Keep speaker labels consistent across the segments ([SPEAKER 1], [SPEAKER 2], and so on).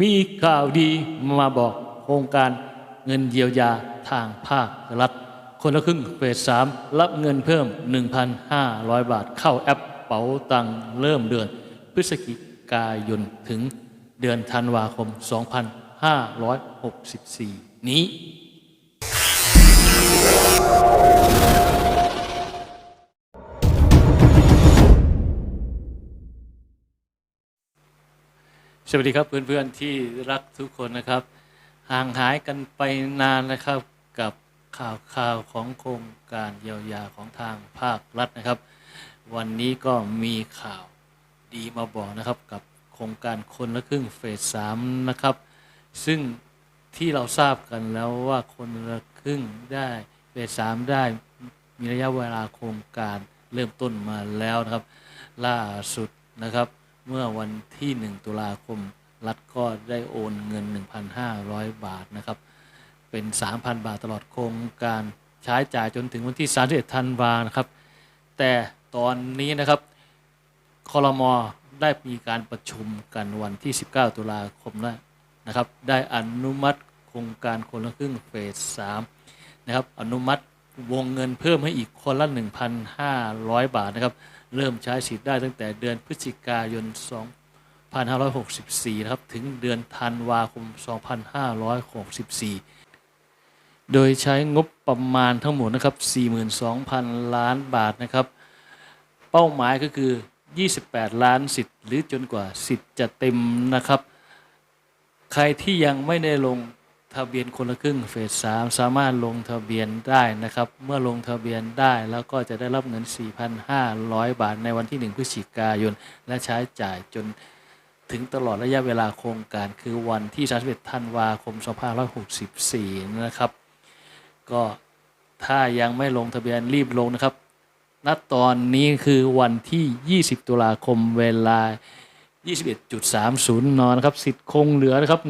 [SPEAKER 1] มีข่าวดีมาบอกโครงการเงินเยียวยาทางภาครัฐ คนละครึ่งเฟสสามรับเงินเพิ่ม 1,500 บาทเข้าแอปเป๋าตังเริ่มเดือน พฤศจิกายนถึงเดือนธันวาคม 2564 นี้ สวัสดีครับเพื่อนๆที่รักทุกคนนะครับ ห่างหายกันไปนานนะครับกับข่าวข่าวของโครงการเยียวยาของทางภาครัฐนะครับ วันนี้ก็มีข่าวดีมาบอกนะครับกับโครงการคนละครึ่งเฟสสามนะครับ ซึ่งที่เราทราบกันแล้วว่าคนละครึ่งได้เฟสสามได้มีระยะเวลาโครงการเริ่มต้นมาแล้วนะครับ ล่าสุดนะครับ เมื่อวันที่ 1 ตุลาคม รัฐก็ได้โอนเงิน 1,500 บาทนะครับ เป็น 3,000 บาทตลอดโครงการใช้จ่ายจนถึงวันที่ 31 ธันวานะครับ แต่ตอนนี้นะครับคอรมอได้มีการประชุมกันวันที่ 19 ตุลาคมแล้วนะครับ ได้อนุมัติโครงการคนละครึ่งเฟส 3 นะครับ อนุมัติวงเงินเพิ่มให้อีกคนละ 1,500 บาทนะครับ เริ่มใช้สิทธิ์ได้ตั้งแต่เดือนพฤศจิกายน 2564 นะครับ ถึงเดือนธันวาคม 2564 โดยใช้งบประมาณทั้งหมดนะครับ 42,000 ล้านบาทนะครับ เป้าหมายก็คือ 28 ล้านสิทธิ์หรือจนกว่าสิทธิ์จะเต็มนะครับ ใครที่ยังไม่ได้ลง ทะเบียนคนละครึ่งเฟสสามสามารถลงทะเบียนได้นะครับ เมื่อลงทะเบียนได้แล้วก็จะได้รับเงิน 4,500 บาทในวันที่ 1 พฤศจิกายน และใช้จ่ายจนถึงตลอดระยะเวลาโครงการคือวันที่ 31 ธันวาคม 2564 นะครับ ก็ถ้ายังไม่ลงทะเบียนรีบลงนะครับ ณ ตอนนี้คือวันที่ 20 ตุลาคมเวลา21.30 น นะครับ สิทธิ์คงเหลือนะครับ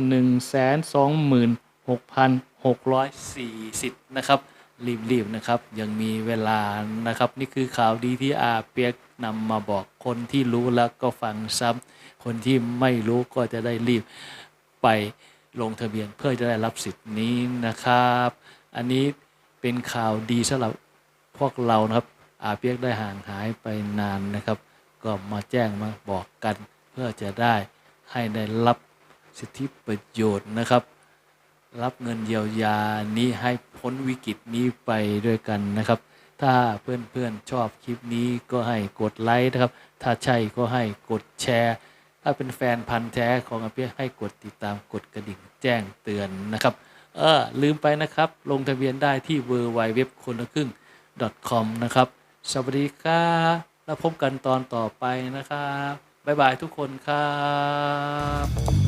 [SPEAKER 1] 6,640 นะครับรีบๆนะครับ ยังมีเวลานะครับ นี่คือข่าวดีที่อาเปียกนำมาบอกคนที่รู้แล้วก็ฟังซ้ำคนที่ไม่รู้ก็จะได้รีบไปลงทะเบียนเพื่อจะได้รับสิทธิ์นี้นะครับ อันนี้เป็นข่าวดีสำหรับพวกเรานะครับ อาเปียกได้ห่างหายไปนานนะครับ ก็มาแจ้งมาบอกกัน เพื่อจะได้ให้ได้รับสิทธิประโยชน์นะครับ รับเงินเยียวยานี้ให้พ้นวิกฤตนี้ไปด้วยกันนะครับ ถ้าเพื่อนๆชอบคลิปนี้ก็ให้กดไลค์นะครับ ถ้าใช่ก็ให้กดแชร์ ถ้าเป็นแฟนพันธ์แท้ของอาเปียให้กดติดตามกดกระดิ่งแจ้งเตือนนะครับ เออลืมไปนะครับ ลงทะเบียนได้ที่ w w w คนละครึ่ง .com นะครับ สวัสดีครับแล้วพบกันตอนต่อไปนะครับบ๊ายบายทุกคนครับ